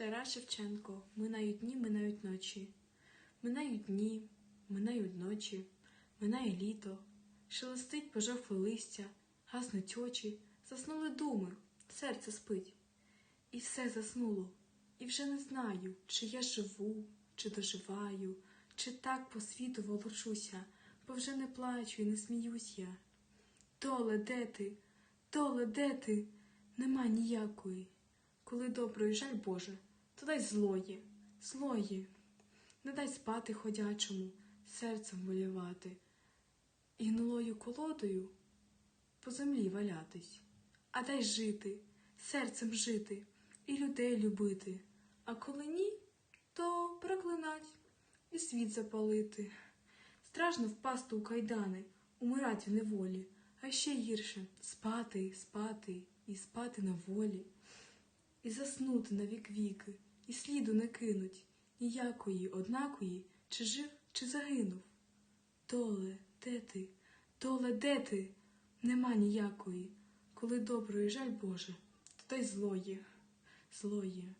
Тарас Шевченко, минають дні, минають ночі. Минають дні, минають ночі, минає літо, шелестить пожовкле листя, гаснуть очі, заснули думи, серце спить. І все заснуло, і вже не знаю, чи я живу, чи доживаю, чи так по світу волочуся, бо вже не плачу і не сміюсь я. Доле, де ти? Доле, де ти? Нема ніякої. Коли доброї жаль Боже, то дай злої, злої. Не дай спати ходячому, серцем волівати, і гнилою колодою по землі валятись, а дай жити, серцем жити і людей любити. А коли ні, то проклинать і світ запалити. Страшно впасти у кайдани, умирать в неволі, а ще гірше спати, спати і спати на волі, і заснути на вік віки, і сліду не кинуть ніякої, однакої, чи жив, чи загинув. Доле, де ти? Доле, де ти? Нема ніякої. Коли доброї жаль Боже, то дай злої, злої.